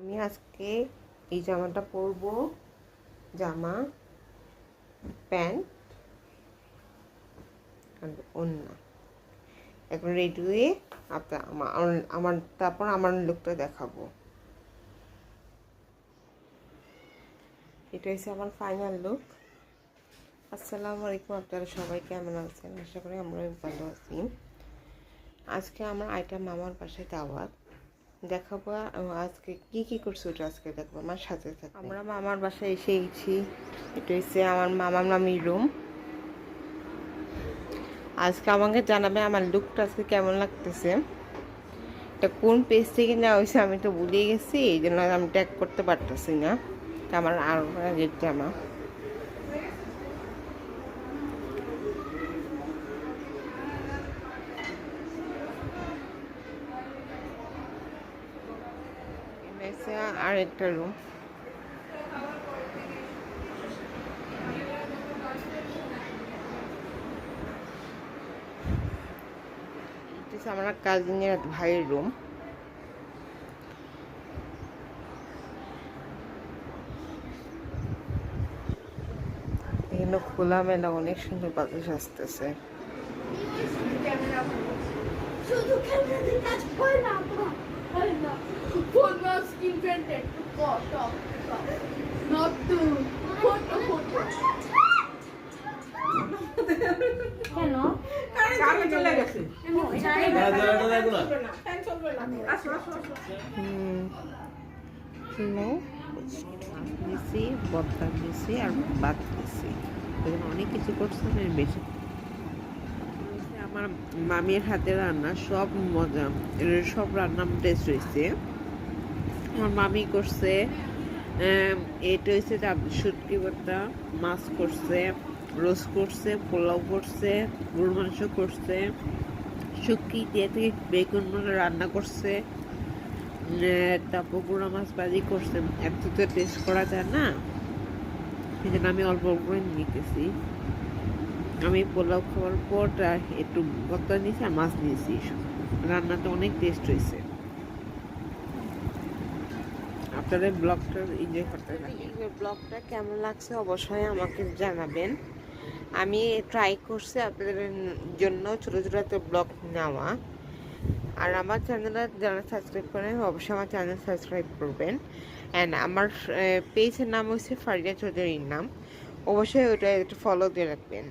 আমি আজকে এই জামাটা পরবো। জামা, প্যান্ট আর ওন্না। এখন রেডি হয়ে আপনার আমার তারপর আমার লুকটা দেখাবো। এটা হচ্ছে আমার ফাইনাল লুক আসসালামু আলাইকুম, আপনারা সবাই কেমন আছেন? আশা করি আমরা ভালো আছি। আজকে আমার আইটেম মামার পাশে দাওয়াত। দেখাবো আজকে কি কি করছে ওটা আজকে দেখব, আমার সাথে থাকবে আমরা মামার বাসায় এসে গেছি। এটা হচ্ছে আমার মামার মামির রুম আজকে আমাকে জানাবে আমার লুকটা আজকে কেমন লাগতেছে। এটা কোন পেজ থেকে নেওয়া হয়েছে আমি তো ভুলে গেছি এই জন্য আমি ট্যাগ করতে পারতেছি না। আমার আরও আগের জামা। আর একটা রুম আমার কাজিনের ভাইয়ের রুম এখানে খোলামেলা অনেক সুন্দর বাতাস আসতেছে। শুধু কাজ হয় না কেন চলে গেছে দিছি বদলা দিছি আর বাদ দিছি এখানে অনেক কিছু করছে বেশি আমার মামির হাতে রান্না সব মজা সব রান্না টেস্ট হয়েছে আমার মামি করছে এটা হচ্ছে শুটকি ভর্তা, মাছ করছে, রোস্ট করছে, পোলাও করছে গরু মাংস করছে, শুটকি দিয়ে থেকে বেগুন রান্না করছে তারপর গুঁড়া মাছ ভাজি করছে। এত তো টেস্ট করা যায় না সেই জন্য আমি অল্প অল্প নিতেছি। আমি পোলাও খাওয়ার পর একটু ভর্তা নিয়েছি আর মাছ নিয়েছি। রান্নাটা অনেক টেস্ট হয়েছে আপনাদের ব্লগটা এনজয় করতে ব্লগটা কেমন লাগছে অবশ্যই আমাকে জানাবেন। আমি ট্রাই করছি আপনাদের জন্য ছোটো ছোটো একটা ব্লগ নেওয়া। আর আমার চ্যানেলে যারা সাবস্ক্রাইব করেন অবশ্যই আমার চ্যানেল সাবস্ক্রাইব করবেন। অ্যান্ড আমার পেজের নাম হচ্ছে ফারিয়া চৌধুরীর নাম। অবশ্যই ওটা একটু ফলো দিয়ে রাখবেন।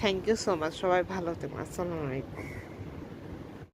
থ্যাংক ইউ সো মাচ সবাই ভালো থাকবেন। আসসালামু আলাইকুম।